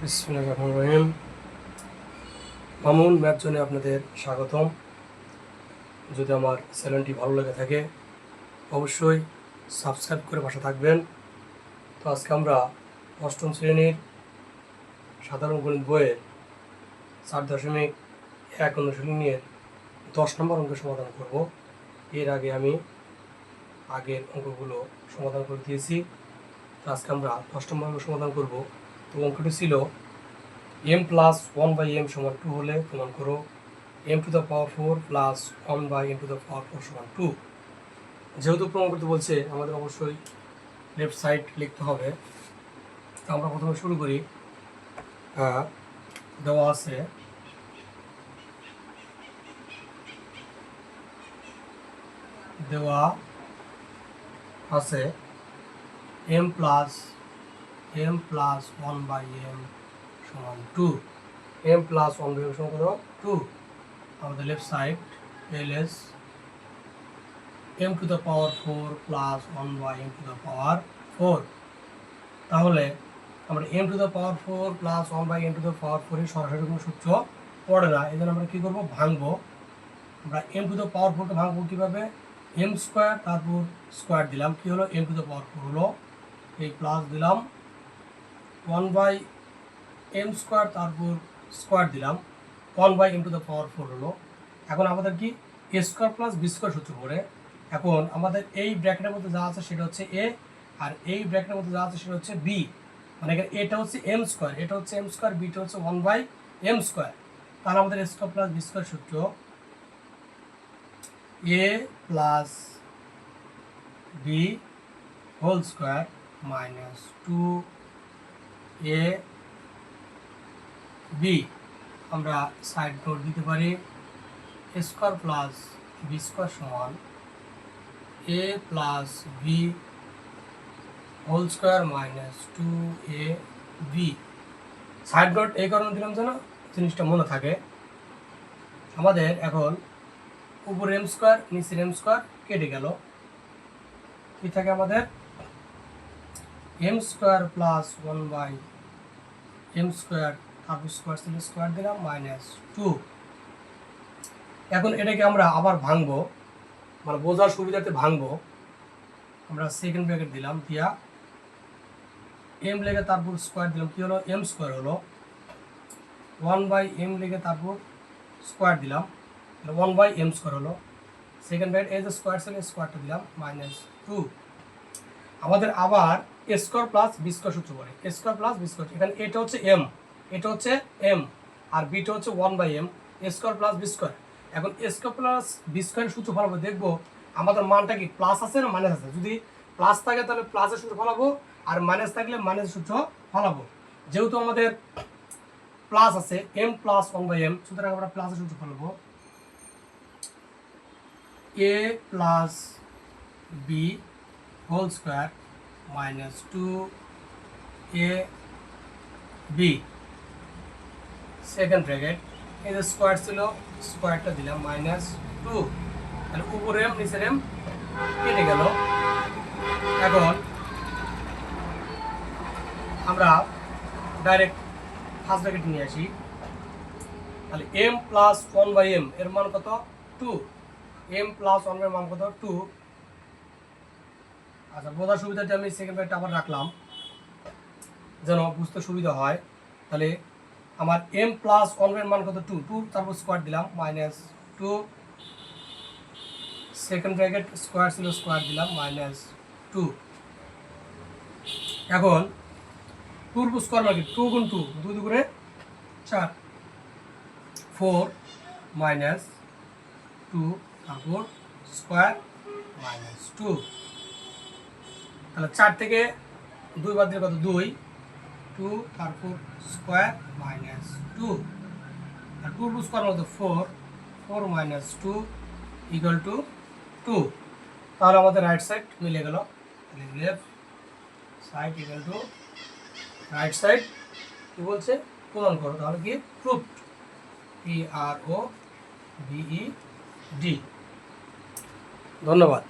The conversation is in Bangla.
রহিম। মামুন ম্যাথ জোনে আপনাদের স্বাগতম। যদি আমার চ্যানেলটি ভালো লেগে থাকে, অবশ্যই সাবস্ক্রাইব করে পাশে থাকবেন। তো আজকে আমরা অষ্টম শ্রেণির সাধারণ গণিত বইয়ের চার দশমিক এক অনুশীলনীর দশ নম্বর অঙ্কের সমাধান করব। এর আগে আমি আগের অঙ্কগুলো সমাধান করে দিয়েছি। তো আজকে আমরা দশ নম্বর অঙ্ক সমাধান করব। তো অঙ্কটি ছিল M plus one by M সমান টু হলে প্রমাণ করো M to the power four plus one by M to the power four সমান টু যেহেতু প্রমাণ করতে বলছে, আমাদের অবশ্যই লেফট সাইড লিখতে হবে। তো আমরা প্রথমে শুরু করি। দেওয়া আছে। দেওয়া আছে M plus M plus one by M সমান two M plus one by M সমান কত? টু আমাদের left side L S M to the power four plus one by M to the power four তাহলে আমরা M to the power four plus one by M to the power ফোরের সরাসরি কোনো সূত্র পড়ে না। এই জন্য আমরা কী করব? ভাঙবো। আমরা এম টু দ্য পাওয়ার ফোরটা ভাঙবো কীভাবে? এম স্কোয়ার তারপর স্কোয়ার দিলাম। কী হলো? M to the power four হলো। এই প্লাস দিলাম। ওয়ান বাই এম স্কোয়ার তারপর স্কোয়ার দিলাম। One by M to the power four হলো। এখন আমাদের কি? A square plus B square সূত্র পড়ে। এখন আমাদের এই ব্র্যাকেটের মধ্যে যা আছে সেটা হচ্ছে এ আর এই ব্র্যাকেটের মধ্যে যা আছে সেটা হচ্ছে বি মানে এটা হচ্ছে এম স্কোয়ার এটা হচ্ছে এম স্কোয়ার বিটা হচ্ছে ওয়ান বাই এম স্কোয়ার তাহলে আমাদের স্কোয়ার প্লাস বি স্কোয়ার সূত্র A plus B whole square minus two A B আমরা সাইড নোট দিতে পারি। A square plus B square সমান A plus B whole square minus two A B side note এই কারণে দিলাম যেন জিনিসটা মনে থাকে। আমাদের এখন উপরে এম স্কোয়ার নিচের এম স্কোয়ার কেটে গেল। কি থাকে আমাদের? M square plus one by M square তারপর স্কোয়ার ছিল স্কোয়ার দিলাম মাইনাস টু এখন এটাকে আমরা আবার ভাঙবো মানে বোঝার সুবিধাতে ভাঙবো। আমরা সেকেন্ড ব্র্যাকেট দিলাম দিয়া। এম লেগে তারপর স্কোয়ার দিলাম, কি হলো? এম স্কোয়ার হলো। ওয়ান বাই এম লেগে তারপর স্কোয়ার দিলাম। ওয়ান বাই এম স্কোয়ার হলো। সেকেন্ড ব্র্যাকেট যে স্কোয়ার ছিল স্কোয়ারটা দিলাম মাইনাস টু আমাদের আবার স্কোয়ার প্লাস বি স্কোয়ার সূত্র পড়ে A square plus B square এখানে এটা হচ্ছে এম এটা হচ্ছে এম আর বিটা হচ্ছে one by M A square plus B square. এখন এ স্কোয়ার প্লাস বি স্কোয়ারের সূত্র ফলাবো, দেখব আমাদের মানটা কি প্লাস আছে না মাইনাস আছে। যদি প্লাস থাকে তাহলে প্লাসের সূত্র ফলাবো, আর মাইনাস থাকলে মাইনাসের সূত্র ফলাবো। যেহেতু আমাদের প্লাস আছে M plus one by M সুতরাং আমরা প্লাসের সূত্র ফলাবো। A plus B whole square A B second bracket এই যে স্কোয়ার ছিল স্কোয়ারটা দিলাম মাইনাস টু তাহলে উপরে নিচের এম কেটে গেল। এখন আমরা ডাইরেক্ট ফার্স্ট ব্র্যাকেট নিয়ে আসি। তাহলে M plus one by M এর মান কত? Two M plus one by মান কত? টু আচ্ছা বোঝার সুবিধাতে আমি সেকেন্ড ব্র্যাকেটটা আবার রাখলাম। যেন বুঝতে সুবিধা হয়। তাহলে আমার এম প্লাস ওয়ান বাই মান কত? টু টু তারপর স্কোয়ার দিলাম minus two second bracket square ছিল স্কোয়ার দিলাম মাইনাস টু এখন টুর স্কোয়ার মার্কেট টু গুণ টু দুই দুগুণে চার। ফোর মাইনাস টু তারপর স্কোয়ার মাইনাস টু তাহলে চার থেকে দুই বাদ দিলে কত? দুই। টু তারপর স্কোয়ার মাইনাস টু আর টু টু স্কোয়ার মতো four four minus two equal to two তাহলে আমাদের রাইট সাইড মিলে গেল। Left side equal to right side কি বলছে? পূরণ করো। তাহলে কি? Proved P R O V E D ধন্যবাদ।